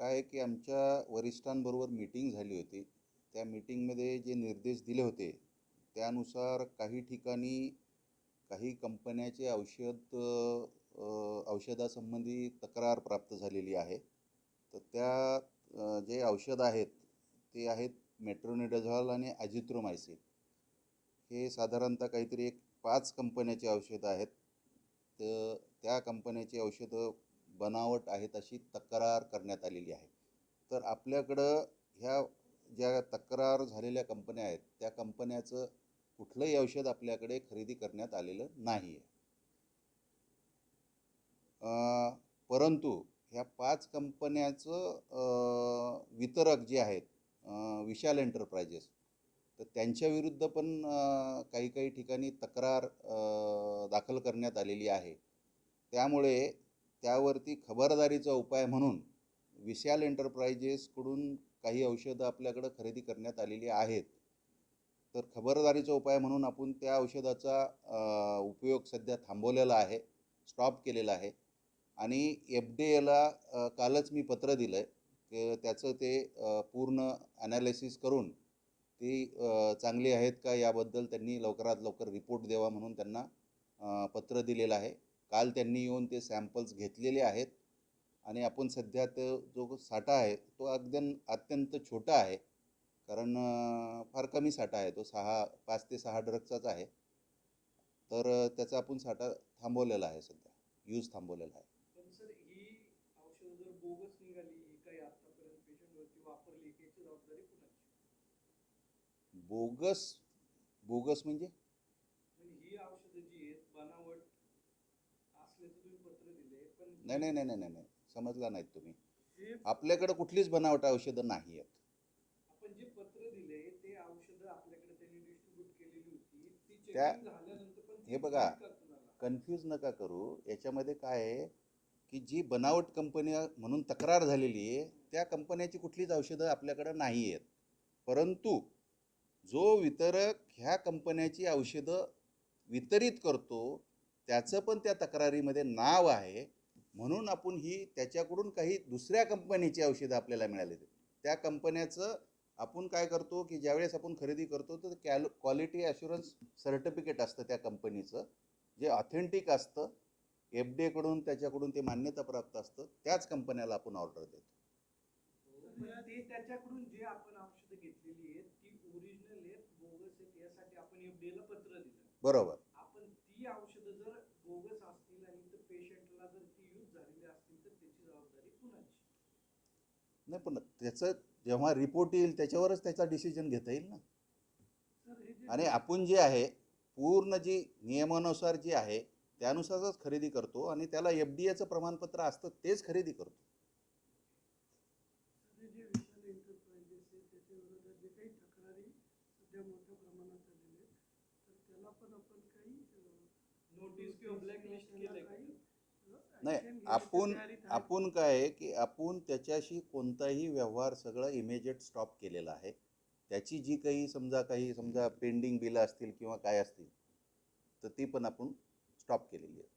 काय आहे की आमच्या वरिष्ठांबरोबर मीटिंग झाली होती. त्या मीटिंगमध्ये जे निर्देश दिले होते त्यानुसार काही ठिकाणी काही कंपन्याचे औषध औषधासंबंधी तक्रार प्राप्त झालेली आहे. तर त्या जे औषध आहेत ते आहेत मेट्रोनिडाझॉल आणि अजिथ्रोमायसिन हे साधारणतः काहीतरी एक पाच कंपन्याचे औषधं आहेत. तर त्या कंपन्याची औषधं बनावट आहेत अशी तक्रार करण्यात आलेली आहे. तर आपल्याकडं ह्या ज्या तक्रार झालेल्या कंपन्या आहेत त्या कंपन्याचं कुठलंही औषध आपल्याकडे खरेदी करण्यात आलेलं नाही आहे परंतु ह्या पाच कंपन्याचं वितरक जे आहेत विशाल एंटरप्राइजेस तर त्यांच्याविरुद्ध पण काही काही ठिकाणी तक्रार दाखल करण्यात आलेली आहे. त्यामुळे त्यावरती खबरदारीचा उपाय म्हणून विशाल एंटरप्राइजेसकडून काही औषधं आपल्याकडं खरेदी करण्यात आलेली आहेत. तर खबरदारीचा उपाय म्हणून आपण त्या औषधाचा उपयोग सध्या थांबवलेला आहे स्टॉप केलेला आहे. आणि एफ डी एला कालच मी पत्र दिलं आहे की त्याचं ते पूर्ण ॲनालिसिस करून ती चांगली आहेत का याबद्दल त्यांनी लवकरात लवकर रिपोर्ट द्यावा म्हणून त्यांना पत्र दिलेलं आहे. काल त्यांनी येऊन ते सॅम्पल्स घेतलेले आहेत. आणि आपण सध्या तो जो साठा आहे तो अगदी अत्यंत छोटा आहे. कारण फार कमी साठा आहे. तो सहा पाच ते सहा ड्रगचाच आहे. तर त्याचा आपण साठा थांबवलेला आहे सध्या. यूज थांबवलेला आहे. बोगस निघाली ही काही आतापर्यंत पेशंटवरती वापरली की याची जबाबदारी कुणाची बोगस बोगस म्हणजे म्हणजे ही औषधं जी आहेत बनावट असल्याचं तुम्ही पत्र दिले पण नाही नाही नाही नाही नाही. नाही समजला नाहीत तुम्ही. आपल्याकडं कुठलीच बनावट औषधं नाही आहेत त्या- हे बघा? कन्फ्यूज नका करू. याच्यामध्ये काय आहे की जी बनावट कंपनी म्हणून तक्रार झालेली आहे त्या कंपन्याची कुठलीच औषधं आपल्याकडं नाही आहेत परंतु जो वितरक ह्या कंपन्याची औषधं वितरित करतो त्याचं पण त्या तक्रारीमध्ये नाव आहे. म्हणून आपण ही त्याच्याकडून काही दुसऱ्या कंपनीची औषधं आपल्याला मिळाली त्या कंपन्याचं आपण काय करतो की ज्यावेळेस आपण खरेदी करतो तर कॅल क्वालिटी ॲश्युरन्स सर्टिफिकेट असतं त्या कंपनीचं जे ऑथेंटिक असतं एफ डी एकडून त्याच्याकडून ते मान्यता प्राप्त असतं त्याच कंपन्याला आपण ऑर्डर देतो. त्याच्याकडून जे आपण औषधं घेतलेली आहेत ती ओरिजिनल आहेत बोगस आहेत यासाठी आपण एफडीए ला पत्र दिलं. बरोबर आपण ती औषधं जर बोगस असतील आणि तर पेशंटला जर ती यूज झालेली असतील तर त्याची जबाबदारी कुणाची नाही पण त्याचं जेव्हा रिपोर्ट येईल त्याच्यावरच त्याचा डिसिजन घेता येईल ना. आणि आपण जे आहे पूर्ण जी नियमानुसार जे आहे त्यानुसारच खरेदी करतो आणि त्याला एफ डी एचं प्रमाणपत्र असतं तेच खरेदी करतो. नोटीस किंवा ब्लॅकलिस्ट त्यांना काही, नाही आपण. आपण काय आहे की आपण त्याच्याशी कोणताही व्यवहार सगळं इमिजिएट स्टॉप केलेला आहे त्याची जी काही समजा काही समजा पेंडिंग बिलं असतील किंवा काय असतील तर ती पण आपण स्टॉप केलेली आहे